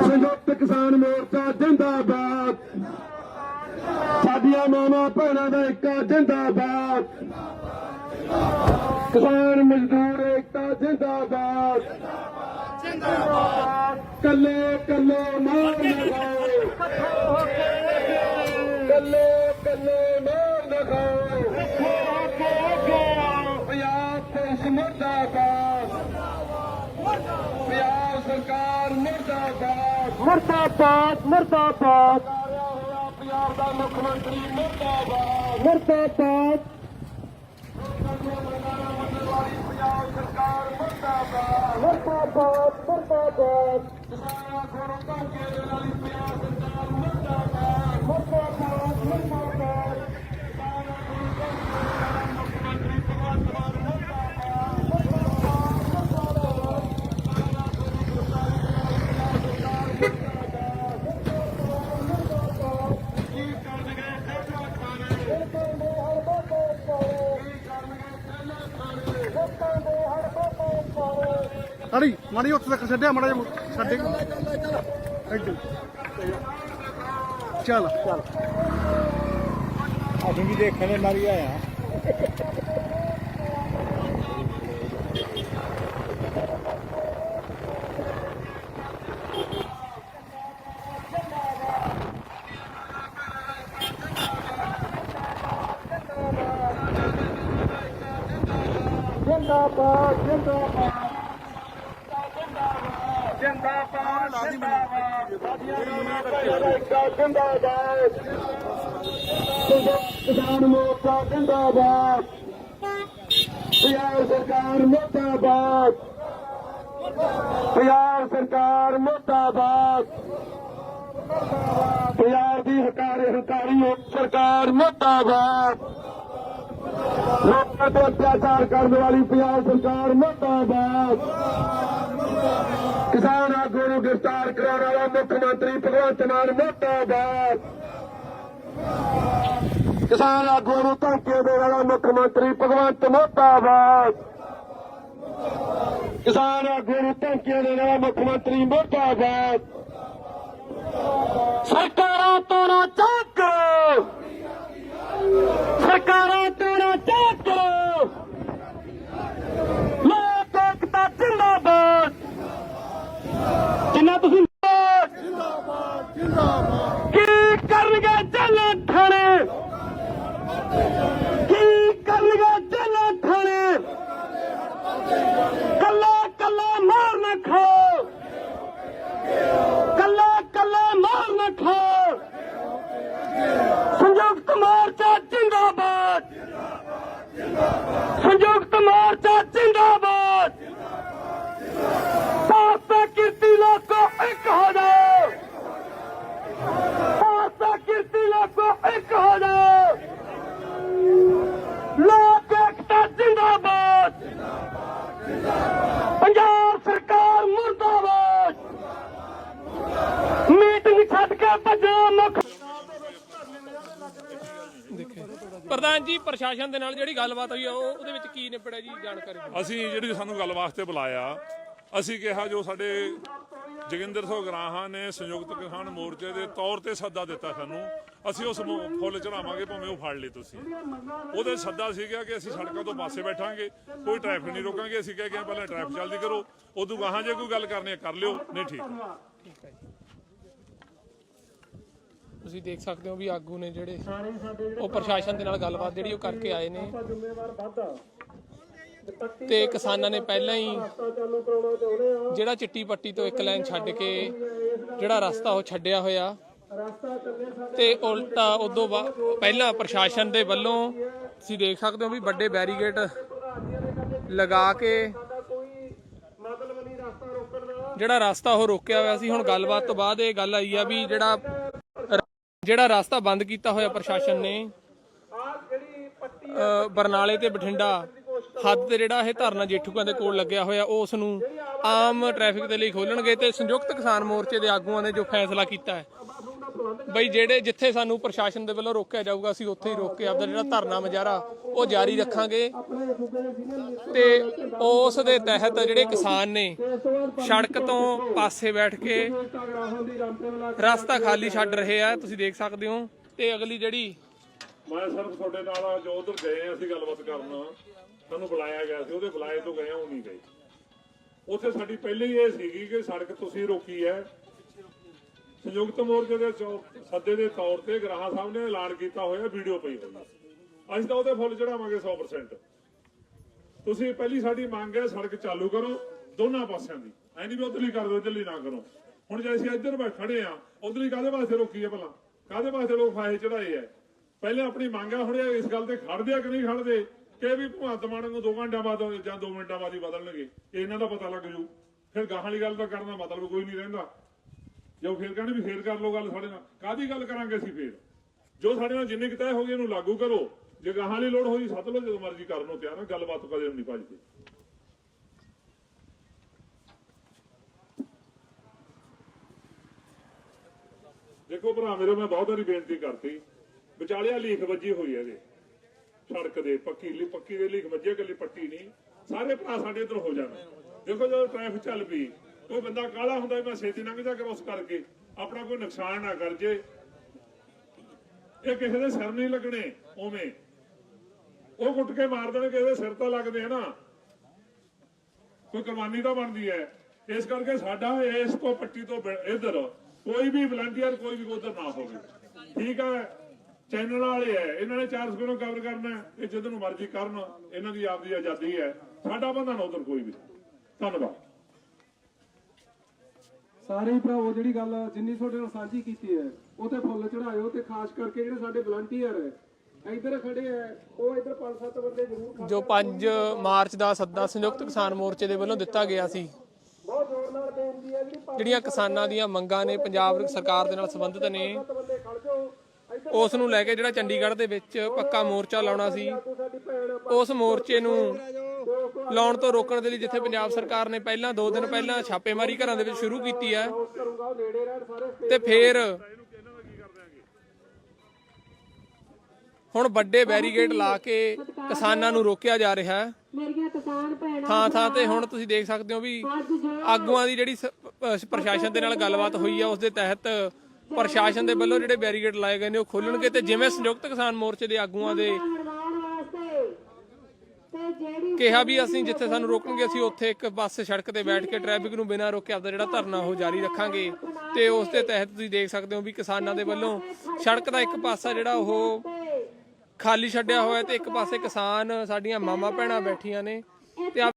ਸੰਯੁਕਤ ਕਿਸਾਨ ਮੋਰਚਾ ਜਿੰਦਾਬਾਦ। ਸਾਡੀਆਂ ਮਾਵਾਂ ਭੈਣਾਂ ਦਾ ਏਕਾ ਜਿੰਦਾਬਾਦ। ਕਿਸਾਨ ਮਜ਼ਦੂਰ ਏਕਤਾ ਜਿੰਦਾਬਾਦ। ਜਿੰਦਾਬਾਦ। ਕੱਲੇ ਕੱਲੇ ਮਾਰ ਲਗਾਓ ਕੱਲੇ ਕੱਲੇ ਮੁਰਦਾਬਾਦ। ਮੁਰਦਾਬਾਦ ਮੁਰਦਾਬਾਦ। ਪੰਜਾਬ ਦਾ ਮੁੱਖ ਮੰਤਰੀ ਮੁਰਦਾਬਾਦ। ਮੁਰਦਾਬਾਦ। ਪੰਜਾਬ ਸਰਕਾਰ ਮੁਰਦਾਬਾਦ। ਮੁਰਦਾਬਾਦ ਮੁਰਦਾਬਾਦ। ਕਿਸਾਨਾਂ ਕੋਲੋਂ ਧੱਕੇ ਦੇ ਨਾਲ ਹੀ ਪੰਜਾਬ ਸਰਕਾਰ ਮੁਰਦਾਬਾਦ ਮੁਰਦਾਬਾਦ ਮੁਰਦਾਬਾਦ ਕਿਸਾਨਾਂ ਕੋਲੋਂ ਧੱਕੇ ਦੇ ਨਾਲ ਮੁੱਖ ਮੰਤਰੀ ਭਗਵੰਤ ਮਾਨ ਮੁਰਦਾਬਾਦ ਕੀ ਕਰਨਗੇ ਸੇਠਾ ਖਾਣੇ ਕੀ ਕਰਨਗੇ ਸੇਠਾ ਖਾਣੇ ਲੋਕਾਂ ਦੇ ਹਰ ਬਾਬਾ ਮਾੜੀ ਉੱਥੇ ਤੱਕ ਛੱਡਿਆ ਮਾੜਾ ਜਿਹਾ ਛੱਡੇ ਇੱਧਰ ਚੱਲ ਚੱਲ ਅਸੀਂ ਵੀ ਦੇਖਣ ਦੇ ਮਾਰੀ ਆਇਆ ਜਿੰਦਾਬਾਦ ਜਿੰਦਾਬਾਦ। ਜਿੰਦਾਬਾਦ ਜਿੰਦਾਬਾਦ ਜਿੰਦਾਬਾਦ ਕਿਸਾਨ ਮੋਰਚਾ ਜਿੰਦਾਬਾਦ। ਪੰਜਾਬ ਸਰਕਾਰ ਮੁਰਦਾਬਾਦ। ਪੰਜਾਬ ਸਰਕਾਰ ਮੁਰਦਾਬਾਦ। ਪੰਜਾਬ ਦੀ ਹਕਾਰੀ ਹਕਾਰੀ ਸਰਕਾਰ ਮੁਰਦਾਬਾਦ। ਲੋਕਾਂ ਤੇ ਅਤਿਆਚਾਰ ਕਰਨ ਵਾਲੀ ਪੰਜਾਬ ਸਰਕਾਰ ਮੁਰਦਾਬਾਦ। ਕਿਸਾਨ ਨੂੰ ਗ੍ਰਿਫਤਾਰ ਕਰਾਉਣ ਵਾਲਾ ਮੁੱਖ ਮੰਤਰੀ ਭਗਵੰਤ ਮਾਨ ਮੁਰਦਾਬਾਦ। ਕਿਸਾਨ ਆਗੂ ਨੂੰ ਧਮਕੀ ਦੇਣ ਵਾਲਾ ਮੁੱਖ ਮੰਤਰੀ ਭਗਵੰਤ ਮੁਰਦਾਬਾਦ। ਕਿਸਾਨ ਆਗੂ ਨੂੰ ਧਮਕੀ ਦੇਣ ਵਾਲਾ ਮੁੱਖ ਮੰਤਰੀ ਮੁਰਦਾਬਾਦ। ਸਰਕਾਰਾਂ ਤੋਂ ਨਾ ਚੱਕ ਸਰਕਾਰਾਂ ਤੋਂ ਨਾ ਚੱਕ ਕਰੋ ਲੋਕ ਏਕਤਾ ਜਿੰਦਾਬਾਦ ਜਿੰਨਾ ਤੁਸੀਂ ਜਿੰਦਾਬਾਦ ਜਿੰਦਾਬਾਦ ਕੀ ਕਰਨਗੇ ਜੱਲਾਂ ਥਾਣੇ ਕੀ ਕਰਨਗੇ ਜੱਲਾਂ ਥਾਣੇ ਕੱਲਾ ਕੱਲਾ ਮਾਰ ਨਾ ਖਾਓ ਕੱਲਾ ਕੱਲਾ ਮਾਰ ਨਾ ਖਾਓ ਸੰਯੁਕਤ ਮੋਰਚਾ ਜਿੰਦਾਬਾਦ ਸੰਯੁਕਤ ਮੋਰਚਾ ਜਿੰਦਾਬਾਦ ਭਾਰਤ ਕਿਰਤੀ ਲੋਕੋ ਇੱਕ ਹੋ ਜਾਓ ਭਾਰਤ ਕਿਰਤੀ ਲੋਕੋ ਇੱਕ ਹੋ ਜਾਓ ਲੋਕ ਏਕਤਾ ਜਿੰਦਾਬਾਦ ਪੰਜਾਬ ਸਰਕਾਰ ਮੁਰਦਾਬਾਦ ਮੀਟਿੰਗ ਛੱਡ ਕੇ ਭੱਜੋ ਮੁੱਖ ਪ੍ਰਧਾਨ ਜੀ, ਪ੍ਰਸ਼ਾਸਨ ਦੇ ਨਾਲ ਜਿਹੜੀ ਗੱਲਬਾਤ ਹੋਈ ਆ, ਉਹ ਉਹਦੇ ਵਿੱਚ ਕੀ ਨਿਬੜਿਆ ਜੀ ਜਾਣਕਾਰੀ ਦਿਓ। ਅਸੀਂ ਜਿਹੜੀ ਸਾਨੂੰ ਗੱਲ ਵਾਸਤੇ ਬੁਲਾਇਆ, ਅਸੀਂ ਕਿਹਾ ਜੋ ਸਾਡੇ ਜੋਗਿੰਦਰ ਸਿੰਘ ਗਰਾਹਾਂ ਨੇ ਸੰਯੁਕਤ ਕਿਸਾਨ ਮੋਰਚੇ ਦੇ ਤੌਰ ਤੇ ਸੱਦਾ ਦਿੱਤਾ ਸਾਨੂੰ, ਅਸੀਂ ਉਸ ਨੂੰ ਫੁੱਲ ਚੜਾਵਾਂਗੇ ਭਾਵੇਂ ਉਹ ਫੜ ਲਈ ਤੁਸੀਂ ਉਹਦੇ ਸੱਦਾ ਸੀਗਾ ਕਿ ਅਸੀਂ ਸੜਕਾਂ ਤੋਂ ਪਾਸੇ ਬੈਠਾਂਗੇ, ਕੋਈ ਟ੍ਰੈਫਿਕ ਨਹੀਂ ਰੋਕਾਂਗੇ, ਅਸੀਂ ਕਹਿ ਕੇ ਪਹਿਲਾਂ ਟ੍ਰੈਫਿਕ ਚੱਲਦੀ ਕਰੋ, ਉਦੋਂ ਗਾਹਾਂ ਜੇ ਕੋਈ ਗੱਲ ਕਰਨੀ ਹੈ ਕਰ ਲਿਓ, ਨਹੀਂ ਠੀਕ ਹੈ। ਤੁਸੀਂ ਦੇਖ ਸਕਦੇ ਹੋ ਵੀ ਆਗੂ ਨੇ ਜਿਹੜੇ ਉਹ ਪ੍ਰਸ਼ਾਸਨ ਦੇ ਨਾਲ ਗੱਲਬਾਤ ਜਿਹੜੀ ਉਹ ਕਰਕੇ ਆਏ ਨੇ। ਤੇ ਕਿਸਾਨਾਂ ਨੇ ਪਹਿਲਾਂ ਹੀ ਜਿਹੜਾ ਚਿੱਟੀ ਪੱਟੀ ਤੋਂ ਇੱਕ ਲਾਈਨ ਛੱਡ ਕੇ ਜਿਹੜਾ ਰਸਤਾ ਉਹ ਛੱਡਿਆ ਹੋਇਆ। ਤੇ ਉਲਟਾ ਉਦੋਂ ਪਹਿਲਾਂ ਪ੍ਰਸ਼ਾਸਨ ਦੇ ਵੱਲੋਂ ਤੁਸੀਂ ਦੇਖ ਸਕਦੇ ਹੋ ਵੀ ਵੱਡੇ ਬੈਰੀਗੇਟ ਲਗਾ ਕੇ ਜਿਹੜਾ ਰਸਤਾ ਉਹ ਰੋਕਿਆ ਹੋਇਆ ਸੀ। ਹੁਣ ਗੱਲਬਾਤ ਤੋਂ ਬਾਅਦ ਇਹ ਗੱਲ ਆਈ ਆ ਵੀ ਜਿਹੜਾ ਜਿਹੜਾ ਰਸਤਾ ਬੰਦ ਕੀਤਾ ਹੋਇਆ ਪ੍ਰਸ਼ਾਸਨ ਨੇ ਬਰਨਾਲੇ ਤੇ ਬਠਿੰਡਾ ਹੱਦ ਤੇ ਜਿਹੜਾ ਇਹ ਧਰਨਾ ਜੇਠੂਕਾਂ ਦੇ ਕੋਲ ਲੱਗਿਆ ਹੋਇਆ, ਉਹ ਉਸ ਨੂੰ ਆਮ ਟ੍ਰੈਫਿਕ ਦੇ ਲਈ ਖੋਲਣਗੇ ਤੇ ਸੰਯੁਕਤ ਕਿਸਾਨ ਮੋਰਚੇ ਦੇ ਆਗੂਆਂ ਨੇ ਜੋ ਫੈਸਲਾ ਕੀਤਾ ਹੈ। ਬਈ ਜਿਹੜੇ ਜਿੱਥੇ ਸਾਨੂੰ ਪ੍ਰਸ਼ਾਸਨ ਦੇ ਵੱਲੋਂ ਰੋਕਿਆ ਜਾਊਗਾ, ਅਸੀਂ ਉੱਥੇ ਹੀ ਰੋਕ ਕੇ ਆਪਦਾ ਜਿਹੜਾ ਧਰਨਾ ਮੁਜ਼ਾਹਰਾ ਉਹ ਜਾਰੀ ਰੱਖਾਂਗੇ। ਤੇ ਉਸ ਦੇ ਤਹਿਤ ਜਿਹੜੇ ਕਿਸਾਨ ਨੇ, ਸੜਕ ਤੋਂ ਪਾਸੇ ਬੈਠ ਕੇ ਰਸਤਾ ਖਾਲੀ ਛੱਡ ਰਹੇ ਆ, ਤੁਸੀਂ ਦੇਖ ਸਕਦੇ ਹੋ। ਤੇ ਅਗਲੀ ਜਿਹੜੀ ਮੈਂ ਸਿਰਫ ਤੁਹਾਡੇ ਨਾਲ ਜੋ ਉਧਰ ਗਏ ਅਸੀਂ ਗੱਲਬਾਤ ਕਰਨਾ। ਸਾਨੂੰ ਬੁਲਾਇਆ ਗਿਆ ਸੀ, ਉਹਦੇ ਬੁਲਾਏ ਤੋਂ ਗਏ ਉਹ ਨਹੀਂ ਗਏ। ਉੱਥੇ ਸਾਡੀ ਪਹਿਲੇ ਇਹ ਸੀਗੀ ਕਿ ਸੜਕ ਤੁਸੀਂ ਰੋਕੀ ਹੈ ਸੰਯੁਕਤ ਮੋਰਚੇ ਦੇ ਸੱਦੇ ਦੇ ਤੌਰ ਤੇ ਗਰਾਹਾਂ ਸਾਹਿਬ ਨੇ ਐਲਾਨ ਕੀਤਾ ਹੋਇਆ, ਵੀਡੀਓ ਪਈ ਹੋਈ ਅਸੀਂ ਤਾਂ ਉਹਦੇ ਫੁੱਲ ਚੜਾਵਾਂਗੇ 100% ਤੁਸੀਂ ਪਹਿਲੀ ਸਾਡੀ ਮੰਗ ਹੈ, ਸੜਕ ਚਾਲੂ ਕਰੋ ਦੋਨਾਂ ਪਾਸਿਆਂ ਦੀ। ਐ ਨਹੀਂ ਵੀ ਉਧਰਲੀ ਕਰ ਦਿਓ, ਇੱਧਰਲੀ ਨਾ ਕਰੋ। ਹੁਣ ਜੇ ਅਸੀਂ ਇੱਧਰ ਬੈ ਖੜੇ ਆ ਉਧਰਲੀ ਕਾਹਦੇ ਵਾਸਤੇ ਰੋਕੀ ਹੈ ਭਲਾ? ਕਾਹਦੇ ਵਾਸਤੇ ਲੋਕ ਫਾਹੇ ਚੜਾਏ ਆ? ਪਹਿਲੇ ਆਪਣੀ ਮੰਗ ਆ, ਹੁਣ ਇਸ ਗੱਲ ਤੇ ਖੜਦੇ ਆ ਕਿ ਨਹੀਂ ਖੜਦੇ ਕਿ ਵੀ ਭਗਵੰਤ ਮਾਨ ਨੂੰ 2 ਘੰਟਿਆਂ ਬਾਅਦ ਜਾਂ 2 ਮਿੰਟਾਂ ਬਾਅਦ ਹੀ ਬਦਲਣਗੇ? ਇਹਨਾਂ ਦਾ ਪਤਾ ਲੱਗ ਜੂ। ਫਿਰ ਗਾਹਾਂ ਵਾਲੀ ਗੱਲ ਤਾਂ ਕਰਨ ਦਾ ਮਤਲਬ ਕੋਈ ਨਹੀਂ ਰਹਿੰਦਾ। ਜੋ ਫਿਰ ਕਹਿੰਦੇ ਵੀ ਫੇਰ ਕਰ ਲਓ ਗੱਲ ਸਾਡੇ ਨਾਲ। ਕਾਦੀ ਗੱਲ ਕਰਾਂਗੇ ਅਸੀਂ ਫੇਰ? ਜੋ ਸਾਡੇ ਨਾਲ ਜਿੰਨੇ ਕਿਤੇ ਹੋ ਗਏ ਇਹਨੂੰ ਲਾਗੂ ਕਰੋ। ਜੇ ਗਾਹਾਂ ਵਾਲੀ ਲੋੜ ਹੋਈ ਸੱਦ ਲਓ ਜਦੋਂ ਮਰਜ਼ੀ ਕਰਨ ਨੂੰ ਤਿਆਰ ਹਾਂ ਗੱਲਬਾਤ ਕਦੇ ਨਹੀਂ ਭੱਜਦੀ ਦੇਖੋ ਭਰਾ, ਮੇਰੇ ਮੈਂ ਬਹੁਤ ਵਾਰੀ ਬੇਨਤੀ ਕਰਤੀ। ਵਿਚਾਲਿਆ ਲੀਖ ਵੱਜੀ ਹੋਈ ਹੈ ਇਹਦੇ ਸੜਕ ਦੇ ਪੱਕੀ ਲਈ ਪੱਕੀ ਦੇ ਲੀਖ ਵੱਜੇ ਗੱਲੀ ਪੱਟੀ ਨਹੀਂ। ਸਾਰੇ ਭਰਾ ਸਾਡੇ ਇੱਧਰ ਹੋ ਜਾਣਾ। ਦੇਖੋ ਜਦੋਂ ਟ੍ਰੈਫਿਕ ਚੱਲ ਪਈ ਕੋਈ ਬੰਦਾ ਕਾਲਾ ਹੁੰਦਾ ਮੈਂ ਛੇਤੀ ਲੰਘ ਜਾ ਕ੍ਰੋਸ ਕਰਕੇ ਆਪਣਾ ਕੋਈ ਨੁਕਸਾਨ ਨਾ ਕਰ ਜੇ। ਇਹ ਕਿਸੇ ਦੇ ਸਿਰ ਨਹੀਂ ਲੱਗਣੇ ਉਵੇਂ। ਉਹ ਗੁੱਟ ਕੇ ਮਾਰ ਦੇਣ ਕਿਸੇ ਦੇ ਸਿਰ ਤਾਂ ਲੱਗਦੇ ਆ ਨਾ। ਕੋਈ ਕੁਰਬਾਨੀ ਤਾਂ ਬਣਦੀ ਹੈ। ਇਸ ਕਰਕੇ ਸਾਡਾ ਇਸ ਤੋਂ ਪੱਟੀ ਤੋਂ ਬ- ਇੱਧਰ ਕੋਈ ਵੀ ਵਲੰਟੀਅਰ ਕੋਈ ਵੀ ਉਧਰ ਨਾ ਹੋਵੇ। ਠੀਕ ਹੈ ਚੈਨਲ ਵਾਲੇ ਹੈ ਇਹਨਾਂ ਨੇ ਚਾਰ ਸਕੂਲੋਂ ਕਵਰ ਕਰਨਾ ਹੈ, ਇਹ ਜਦੋਂ ਨੂੰ ਮਰਜ਼ੀ ਕਰਨ ਇਹਨਾਂ ਦੀ ਆਪਦੀ ਆਜ਼ਾਦੀ ਹੈ। ਸਾਡਾ ਬੰਦਾ ਨਾ ਉਧਰ ਕੋਈ ਵੀ। ਧੰਨਵਾਦ। ਸਾਰੇ ਹੀ ਭਰਾਵੋ ਜਿਹੜੀ ਗੱਲ ਜਿੰਨੀ ਤੁਹਾਡੇ ਨਾਲ ਸਾਂਝੀ ਕੀਤੀ ਹੈ ਉਹ ਤੇ ਫੁੱਲ ਚੜਾਇਓ ਤੇ ਖਾਸ ਕਰਕੇ ਜਿਹੜੇ ਸਾਡੇ ਵਲੰਟੀਅਰ ਹੈ ਇੱਧਰ ਖੜੇ ਹੈ ਉਹ ਇੱਧਰ ਪੰਜ ਸੱਤ ਬੰਦੇ ਜ਼ਰੂਰ ਜੋ 5 ਮਾਰਚ ਦਾ ਸੱਦਾ ਸੰਯੁਕਤ ਕਿਸਾਨ ਮੋਰਚੇ ਦੇ ਵੱਲੋਂ ਦਿੱਤਾ ਗਿਆ ਸੀ। ਜਿਹੜੀਆਂ ਕਿਸਾਨਾਂ ਦੀਆਂ ਮੰਗਾਂ ਨੇ ਪੰਜਾਬ ਸਰਕਾਰ ਦੇ ਨਾਲ ਸੰਬੰਧਿਤ ਨੇ। ਉਸ ਨੂੰ ਲੈ ਕੇ ਜਿਹੜਾ ਚੰਡੀਗੜ੍ਹ ਦੇ ਵਿੱਚ ਪੱਕਾ ਮੋਰਚਾ ਲਾਉਣਾ ਸੀ ਉਸ ਮੋਰਚੇ ਨੂੰ ਲਾਉਣ ਤੋਂ ਰੋਕਣ ਦੇ ਲਈ ਜਿੱਥੇ ਪੰਜਾਬ ਸਰਕਾਰ ਨੇ ਪਹਿਲਾਂ 2 ਦਿਨ ਪਹਿਲਾਂ ਛਾਪੇਮਾਰੀ ਘਰਾਂ ਦੇ ਵਿੱਚ ਸ਼ੁਰੂ ਕੀਤੀ ਹੈ, ਤੇ ਫੇਰ ਹੁਣ ਵੱਡੇ ਬੈਰੀਗੇਡ ਲਾ ਕੇ ਕਿਸਾਨਾਂ ਨੂੰ ਰੋਕਿਆ ਜਾ ਰਿਹਾ ਹੈ। ਮੇਰੀਆਂ ਕਿਸਾਨ ਭੈਣਾਂ ਥਾਂ ਥਾਂ ਤੇ ਹੁਣ ਤੁਸੀਂ ਦੇਖ ਸਕਦੇ ਹੋ ਵੀ ਆਗੂਆਂ ਦੀ ਜਿਹੜੀ ਪ੍ਰਸ਼ਾਸਨ ਦੇ ਨਾਲ ਗੱਲਬਾਤ ਹੋਈ ਆ, ਉਸ ਦੇ ਤਹਿਤ ਪ੍ਰਸ਼ਾਸਨ ਦੇ ਵੱਲੋਂ ਜਿਹੜੇ ਬੈਰੀਗੇਡ ਲਾਏ ਗਏ ਨੇ, ਉਹ ਖੋਲਣਗੇ ਤੇ ਜਿਵੇਂ ਸੰਯੁਕਤ ਕਿਸਾਨ ਮੋਰਚੇ ਦੇ ਆਗੂਆਂ ਦੇ ਹੜਵਾਉਣ ਵਾਸਤੇ ਤੇ ਜਿਹੜੀ ਕਿਹਾ ਵੀ ਅਸੀਂ ਜਿੱਥੇ ਸਾਨੂੰ ਰੋਕਣਗੇ, ਅਸੀਂ ਉੱਥੇ ਇੱਕ ਬੱਸ ਸੜਕ ਤੇ ਬੈਠ ਕੇ ਟ੍ਰੈਫਿਕ ਨੂੰ ਬਿਨਾਂ ਰੋਕੇ ਆਪਦਾ ਜਿਹੜਾ ਧਰਨਾ ਉਹ ਜਾਰੀ ਰੱਖਾਂਗੇ। ਤੇ ਉਸ ਦੇ ਤਹਿਤ ਤੁਸੀਂ ਦੇਖ ਸਕਦੇ ਹੋ ਵੀ ਕਿਸਾਨਾਂ ਦੇ ਵੱਲੋਂ ਸੜਕ ਦਾ ਇੱਕ ਪਾਸਾ ਜਿਹੜਾ ਉਹ ਖਾਲੀ ਛੱਡਿਆ ਹੋਇਆ ਤੇ ਇੱਕ ਪਾਸੇ ਕਿਸਾਨ ਸਾਡੀਆਂ ਮਾਮਾ ਭੈਣਾਂ ਬੈਠੀਆਂ ਨੇ ਤੇ ਆਪ